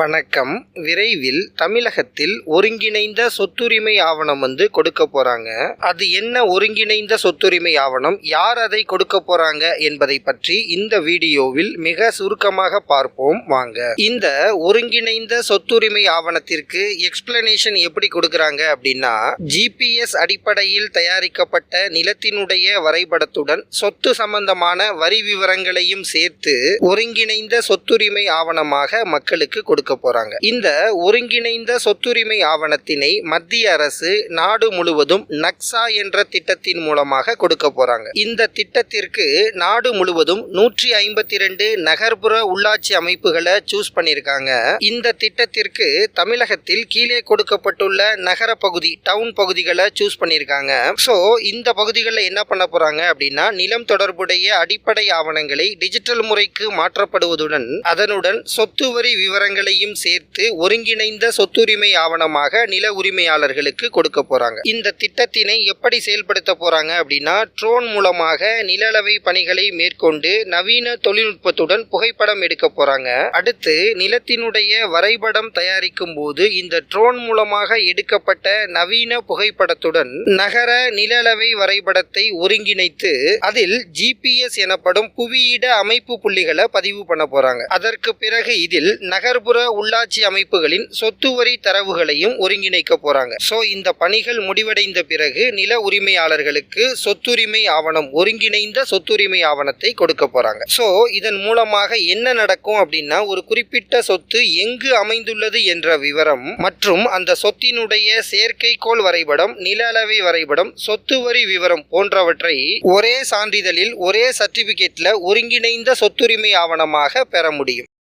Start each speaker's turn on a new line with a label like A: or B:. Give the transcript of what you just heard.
A: வணக்கம். விரைவில் தமிழகத்தில் ஒருங்கிணைந்த சொத்துரிமை ஆவணம் வந்து கொடுக்க போறாங்க. அது என்ன ஒருங்கிணைந்த சொத்துரிமை ஆவணம்? யார் அதை கொடுக்க போறாங்க என்பதை பற்றி இந்த வீடியோவில் மிக சுருக்கமாக பார்ப்போம். வாங்க. இந்த ஒருங்கிணைந்த சொத்துரிமை ஆவணத்திற்கு எக்ஸ்பிளனேஷன் எப்படி கொடுக்கறாங்க அப்படின்னா ஜிபிஎஸ் அடிப்படையில் தயாரிக்கப்பட்ட நிலத்தினுடைய வரைபடத்துடன் சொத்து சம்பந்தமான வரி விவரங்களையும் சேர்த்து ஒருங்கிணைந்த சொத்துரிமை ஆவணமாக மக்களுக்கு கொடுக்க போறாங்க. இந்த ஒருங்கிணைந்த சொத்துரிமை ஆவணத்தினை மத்திய அரசு நாடு முழுவதும் நக்சா என்ற திட்டத்தின் மூலமாக கொடுக்க போறாங்க. இந்த திட்டத்திற்கு நாடு முழுவதும் நூற்றி ஐம்பத்தி ரெண்டு நகர்ப்புற உள்ளாட்சி அமைப்புகளை சூஸ் பண்ணியிருக்காங்க. இந்த திட்டத்திற்கு தமிழகத்தில் கீழே கொடுக்கப்பட்டுள்ள நகர பகுதி டவுன் பகுதிகளை சூஸ் பண்ணியிருக்காங்க. ஸோ இந்த பகுதிகளில் என்ன பண்ண போறாங்க அப்படின்னா நிலம் தொடர்புடைய அடிப்படை ஆவணங்களை டிஜிட்டல் முறைக்கு மாற்றப்படுவதுடன் அதனுடன் சொத்து வரி விவரங்களை விவரங்களையும் சேர்த்து ஒருங்கிணைந்த சொத்துரிமை ஆவணமாக நில உரிமையாளர்களுக்கு கொடுக்க போறாங்க. இந்த திட்டத்தினை எப்படி செயல்படுத்த போறாங்க அப்படின்னா ட்ரோன் மூலமாக நிலளவை பணிகளை மேற்கொண்டு நவீன தொழில்நுட்பத்துடன் புகைப்படம் எடுக்க போறாங்க. அடுத்து நிலத்தினுடைய வரைபடம் தயாரிக்கும் போது இந்த ட்ரோன் மூலமாக எடுக்கப்பட்ட நவீன புகைப்படத்துடன் நகர நிலளவை வரைபடத்தை ஒருங்கிணைத்து அதில் ஜிபிஎஸ் எனப்படும் புவியிட அமைப்பு புள்ளிகளை பதிவு பண்ண போறாங்க. அதற்கு பிறகு இதில் நகர்ப்புற உள்ளாட்சி அமைப்புகளின் சொத்து வரி தரவுகளையும் ஒருங்கிணைக்க போறாங்க. சோ இந்த பணிகள் முடிவடைந்த பிறகு நில உரிமையாளர்களுக்கு சொத்துரிமை ஆவணம் ஒருங்கிணைந்த சொத்துரிமை ஆவணத்தை கொடுக்க போறாங்க. சோ இதன் மூலமாக என்ன நடக்கும் அப்படின்னா ஒரு குறிப்பிட்ட சொத்து எங்கு அமைந்துள்ளது என்ற விவரம் மற்றும் அந்த சொத்தினுடைய செயற்கைக்கோள் வரைபடம் நில அளவை வரைபடம் சொத்து வரி விவரம் போன்றவற்றை ஒரே சான்றிதழில் ஒரே சர்டிபிகேட்ல ஒருங்கிணைந்த சொத்துரிமை ஆவணமாக பெற முடியும்.